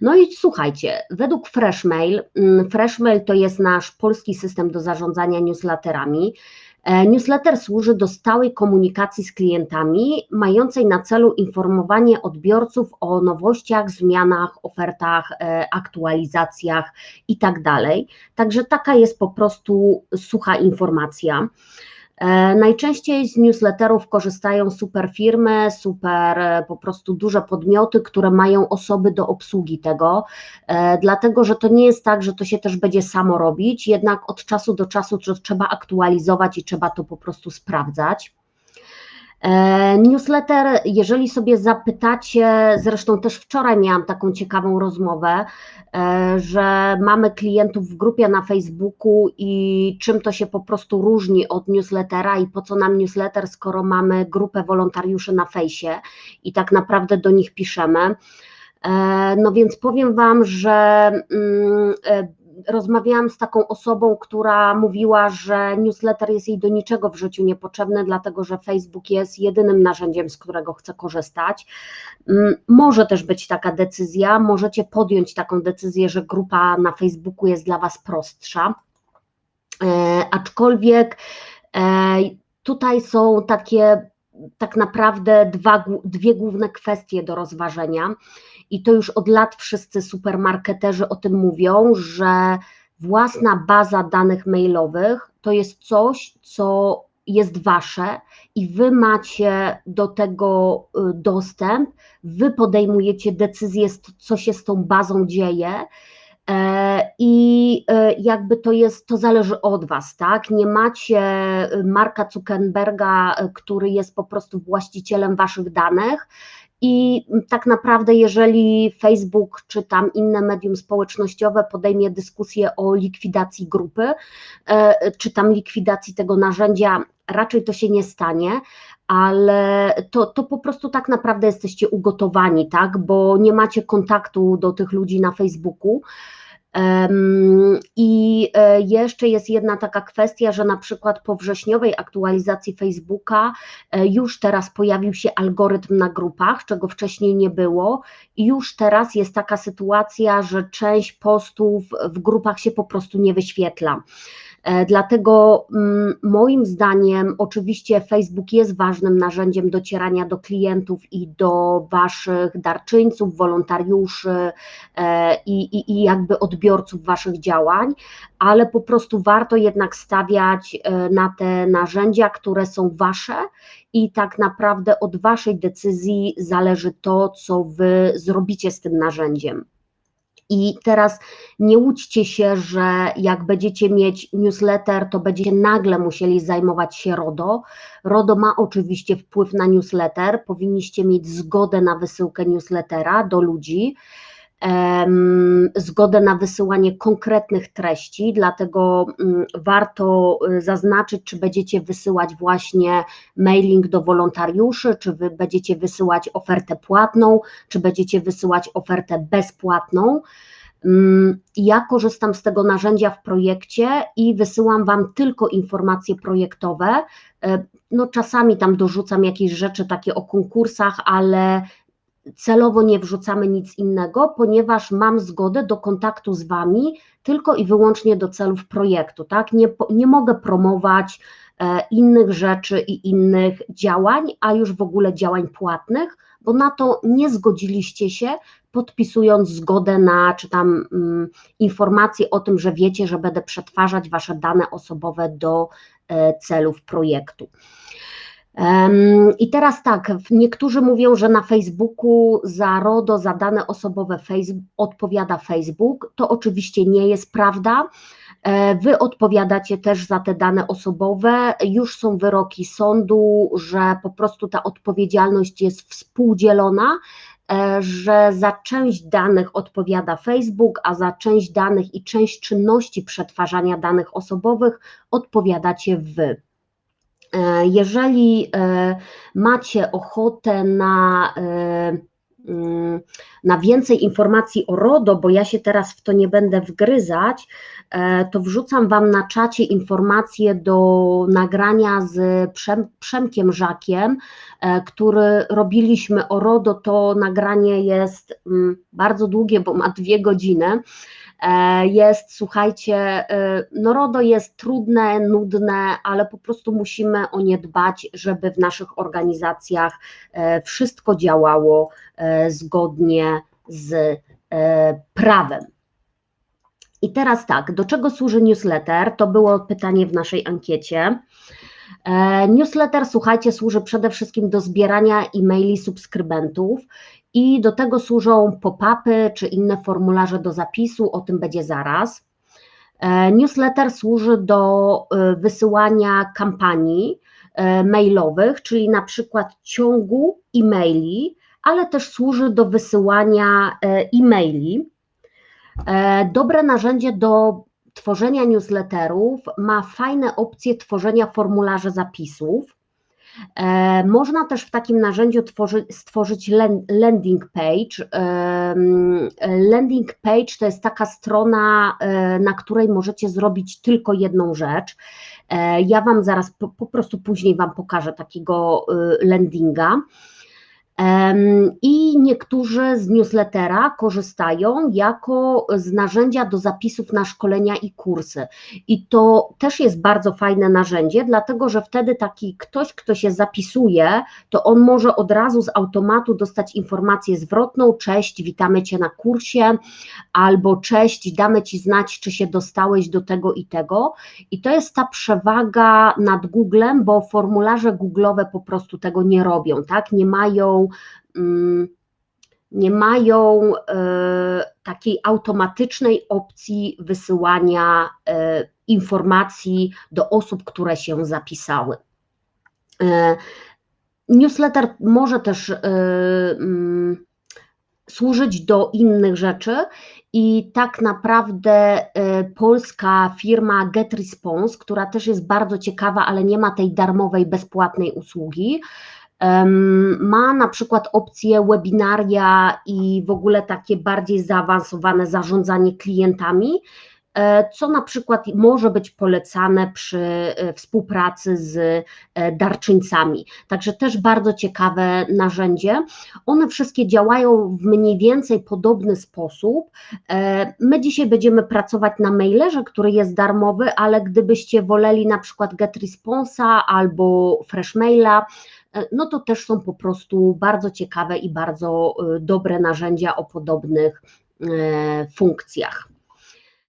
No i słuchajcie, według Freshmail, mm, Freshmail to jest nasz polski system do zarządzania newsletterami. E, newsletter służy do stałej komunikacji z klientami, mającej na celu informowanie odbiorców o nowościach, zmianach, ofertach, e, aktualizacjach itd. Tak Także taka jest po prostu sucha informacja. E, najczęściej z newsletterów korzystają super firmy, super e, po prostu duże podmioty, które mają osoby do obsługi tego, e, dlatego że to nie jest tak, że to się też będzie samo robić, jednak od czasu do czasu trzeba aktualizować i trzeba to po prostu sprawdzać. E, newsletter, jeżeli sobie zapytacie, zresztą też wczoraj miałam taką ciekawą rozmowę, e, że mamy klientów w grupie na Facebooku i czym to się po prostu różni od newslettera i po co nam newsletter, skoro mamy grupę wolontariuszy na fejsie i tak naprawdę do nich piszemy. E, no więc powiem Wam, że mm, rozmawiałam z taką osobą, która mówiła, że newsletter jest jej do niczego w życiu niepotrzebny, dlatego że Facebook jest jedynym narzędziem, z którego chce korzystać. Mm, może też być taka decyzja, możecie podjąć taką decyzję, że grupa na Facebooku jest dla Was prostsza. E, aczkolwiek e, tutaj są takie tak naprawdę dwa, dwie główne kwestie do rozważenia i to już od lat wszyscy supermarketerzy o tym mówią, że własna baza danych mailowych to jest coś, co jest wasze i wy macie do tego y, dostęp, wy podejmujecie decyzję, co się z tą bazą dzieje. E, I e, jakby to jest, to zależy od Was, tak? Nie macie y, Marka Zuckerberga, y, który jest po prostu właścicielem Waszych danych, i tak naprawdę, jeżeli Facebook czy tam inne medium społecznościowe podejmie dyskusję o likwidacji grupy, e, czy tam likwidacji tego narzędzia, raczej to się nie stanie, ale to, to po prostu tak naprawdę jesteście ugotowani, tak? Bo nie macie kontaktu do tych ludzi na Facebooku. I e, jeszcze jest jedna taka kwestia, że na przykład po wrześniowej aktualizacji Facebooka e, już teraz pojawił się algorytm na grupach, czego wcześniej nie było, i już teraz jest taka sytuacja, że część postów w grupach się po prostu nie wyświetla. E, dlatego mm, moim zdaniem, oczywiście, Facebook jest ważnym narzędziem docierania do klientów i do Waszych darczyńców, wolontariuszy e, i, i, i jakby odbiorców Waszych działań, ale po prostu warto jednak stawiać e, na te narzędzia, które są Wasze i tak naprawdę od Waszej decyzji zależy to, co Wy zrobicie z tym narzędziem. I teraz nie łudźcie się, że jak będziecie mieć newsletter, to będziecie nagle musieli zajmować się RODO. RODO ma oczywiście wpływ na newsletter, powinniście mieć zgodę na wysyłkę newslettera do ludzi zgodę na wysyłanie konkretnych treści, dlatego mm, warto y, zaznaczyć, czy będziecie wysyłać właśnie mailing do wolontariuszy, czy wy będziecie wysyłać ofertę płatną, czy będziecie wysyłać ofertę bezpłatną. Mm, ja korzystam z tego narzędzia w projekcie i wysyłam Wam tylko informacje projektowe. E, no, czasami tam dorzucam jakieś rzeczy takie o konkursach, ale celowo nie wrzucamy nic innego, ponieważ mam zgodę do kontaktu z Wami tylko i wyłącznie do celów projektu, tak? Nie, nie mogę promować e, innych rzeczy i innych działań, a już w ogóle działań płatnych, bo na to nie zgodziliście się, podpisując zgodę na, czy tam mm, informację o tym, że wiecie, że będę przetwarzać Wasze dane osobowe do e, celów projektu. I teraz tak, niektórzy mówią, że na Facebooku za RODO, za dane osobowe Facebook, odpowiada Facebook. To oczywiście nie jest prawda. E, wy odpowiadacie też za te dane osobowe. Już są wyroki sądu, że po prostu ta odpowiedzialność jest współdzielona, e, że za część danych odpowiada Facebook, a za część danych i część czynności przetwarzania danych osobowych odpowiadacie wy. E, jeżeli e, macie ochotę na e, mm, na więcej informacji o RODO, bo ja się teraz w to nie będę wgryzać, to wrzucam Wam na czacie informacje do nagrania z Przem, Przemkiem Żakiem, który robiliśmy o RODO. To nagranie jest mm, bardzo długie, bo ma dwie godziny. E, jest, słuchajcie, e, no RODO jest trudne, nudne, ale po prostu musimy o nie dbać, żeby w naszych organizacjach e, wszystko działało zgodnie z prawem. I teraz tak, do czego służy newsletter? To było pytanie w naszej ankiecie. Newsletter, słuchajcie, służy przede wszystkim do zbierania e-maili subskrybentów i do tego służą pop-upy czy inne formularze do zapisu, o tym będzie zaraz. E, newsletter służy do e, wysyłania kampanii e, mailowych, czyli na przykład ciągu e-maili, ale też służy do wysyłania e-maili. Dobre narzędzie do tworzenia newsletterów ma fajne opcje tworzenia formularzy zapisów. E, można też w takim narzędziu tworzy, stworzyć landing page. Landing page to jest taka strona, e, na której możecie zrobić tylko jedną rzecz. E, ja Wam zaraz po, po prostu później Wam pokażę takiego landinga. I niektórzy z newslettera korzystają jako z narzędzia do zapisów na szkolenia i kursy. I to też jest bardzo fajne narzędzie, dlatego że wtedy taki ktoś, kto się zapisuje, to on może od razu z automatu dostać informację zwrotną: Cześć, witamy Cię na kursie, albo cześć, damy Ci znać, czy się dostałeś do tego i tego. I to jest ta przewaga nad Googlem, bo formularze Google'owe po prostu tego nie robią, tak? Nie mają nie mają e, takiej automatycznej opcji wysyłania e, informacji do osób, które się zapisały. E, newsletter może też mm, służyć do innych rzeczy i tak naprawdę polska firma GetResponse, która też jest bardzo ciekawa, ale nie ma tej darmowej, bezpłatnej usługi, ma na przykład opcję webinaria i w ogóle takie bardziej zaawansowane zarządzanie klientami, e, co na przykład może być polecane przy e, współpracy z e, darczyńcami. Także też bardzo ciekawe narzędzie. One wszystkie działają w mniej więcej podobny sposób. My dzisiaj będziemy pracować na mailerze, który jest darmowy, ale gdybyście woleli na przykład GetResponsa albo Freshmaila, no to też są po prostu bardzo ciekawe i bardzo e, dobre narzędzia o podobnych e, funkcjach.